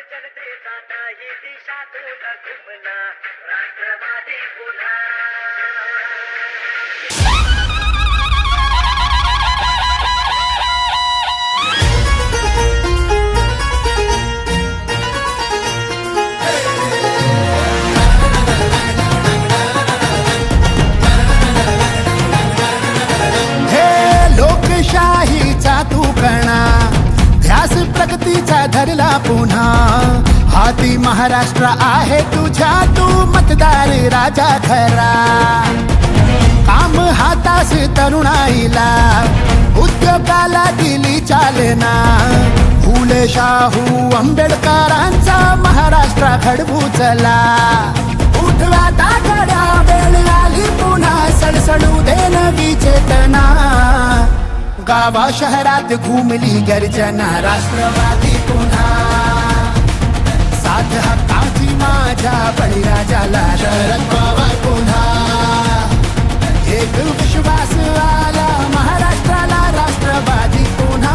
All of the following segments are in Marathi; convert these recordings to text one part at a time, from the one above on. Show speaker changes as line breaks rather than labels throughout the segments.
जनतेचा नाही दिशातून घुमला राष्ट्रवादी पुन्हा
स्वाती महाराष्ट्र आहे तुझ्या तू मतदार राजा खरा. काम हातास तरुणाईला उद्योगाला दिली चालना. फुले शाहू आंबेडकरांचा महाराष्ट्र घडवू चला उठवा ताकड्या वेळ आली पुन्हा सडसडू दे नवी चेतना. गावा शहरात घुमली गर्जना राष्ट्रवादी साथ हक्काची माझ्या बळीराजाला शरद पवार पुन्हा एक विश्वास आला महाराष्ट्राला राष्ट्रवादी पुन्हा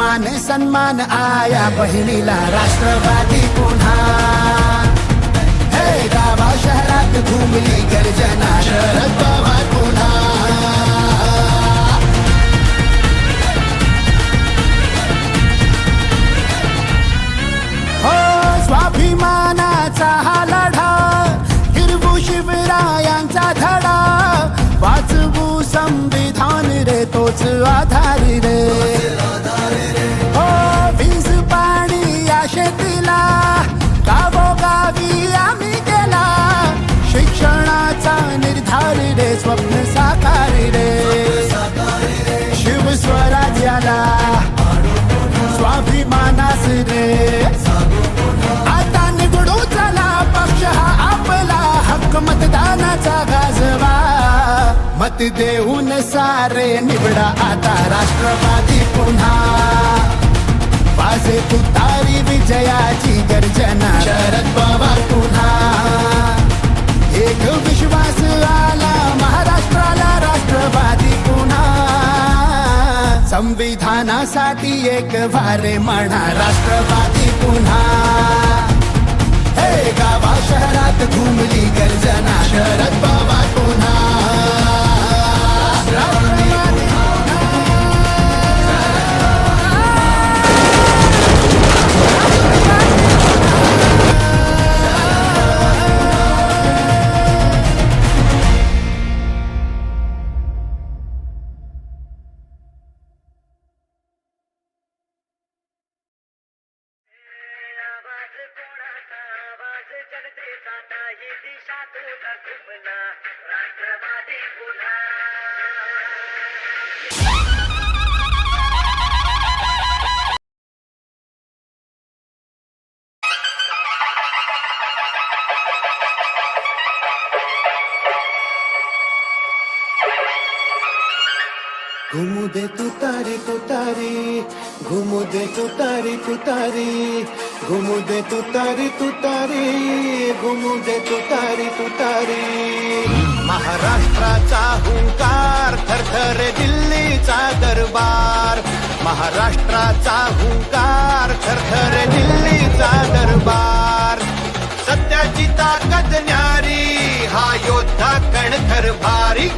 मान सन्मान आया बहिणीला राष्ट्रवादी पुन्हा हे गावा शहरात घुमली गर्जना शरद पवार と津渡り मत देऊन सारे निवडा आता राष्ट्रवादी पुन्हा. वाजे तुतारी विजयाची गर्जना शरद पवार पुन्हा. एक विश्वास आला महाराष्ट्राला राष्ट्रवादी पुन्हा. संविधानासाठी एक वारे म्हणा राष्ट्रवादी पुन्हा. हे गावा शहरात घुमली गर्जना शरद पवार पुन्हा.
दिशातून घुमला राष्ट्रवादी पुन्हा
घुमू दे तू तारी तू तारी घुमू हुंकार दिल्लीचा दरबार महाराष्ट्राचा हुंकार थरथर दिल्लीचा दरबार. सत्याची ताकद न्यारी हा योद्धा कणखर भारी.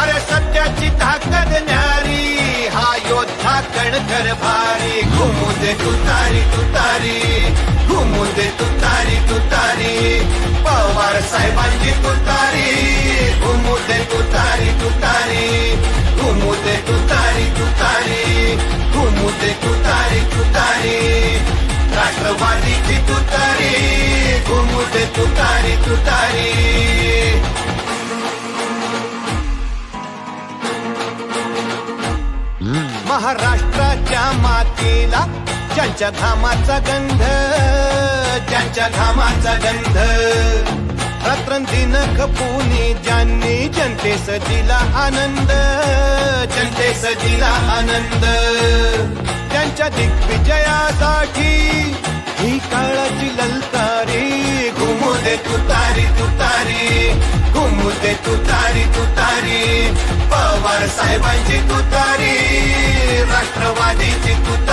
अरे सत्याची ताकद न्यारी हा योद्धा कणखर भारी. घुमू दे तुतारी तुतारी. मातीला ज्यांच्या घामाचा गंध ज्यांच्या घामाचा गंध. रात्रंदिन खपुनी ज्यांनी जनतेस दिला आनंद जनतेस दिला आनंद. त्यांच्या दिग्विजयासाठी ही काळाची ललकारी घुमू दे तुतारी तुतारी घुमू दे तुतारी तुतारी. पवार साहेबांची तुतारी राष्ट्रवादीची तुतारी.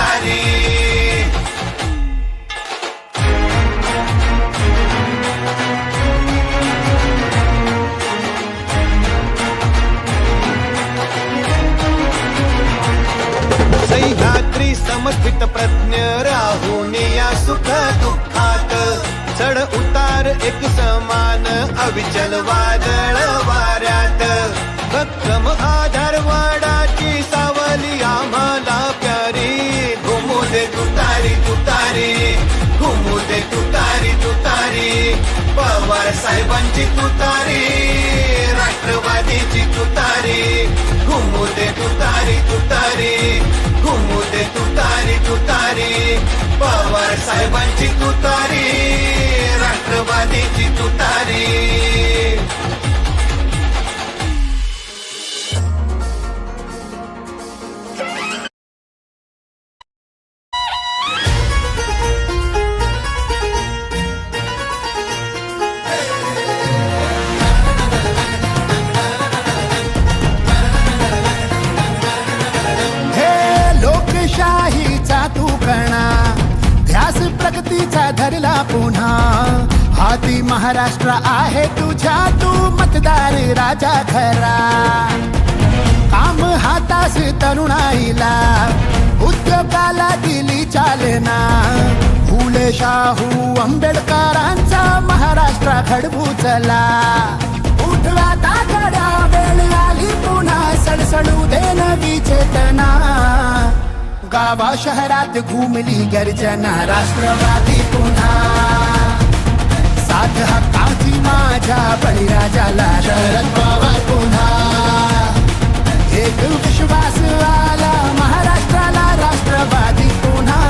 एक समान अविचल वादळ वाऱ्यात. भक्कम आधारवाडाची सावली आम्हाला प्यारी. घुमू दे तुतारी तुतारी. घुमू दे तुतारी तुतारी. पवार साहेबांची तुतारी राष्ट्रवादीची तुतारी. घुमू दे तुतारी तुतारी. घुमू दे तुतारी तुतारी. पवार साहेबांची तुतारी.
ध्यास प्रगतीचा धरला पुन्हा. हाती महाराष्ट्र आहे तुझ्या तू मतदार राजा खरा. काम हातास तरुणाईला उद्योगाला दिली चालना. फुले शाहू आंबेडकरांचा महाराष्ट्र घडवू चला उठवा तातड्या वेळ आली पुन्हा सडसडू दे नवी चेतना. गावा शहरात घुमली गर्जना राष्ट्रवादी पुन्हा. हात हाताची माझ्या बळीराजाला शरद पवार पुन्हा. एक विश्वास आला महाराष्ट्राला राष्ट्रवादी पुन्हा.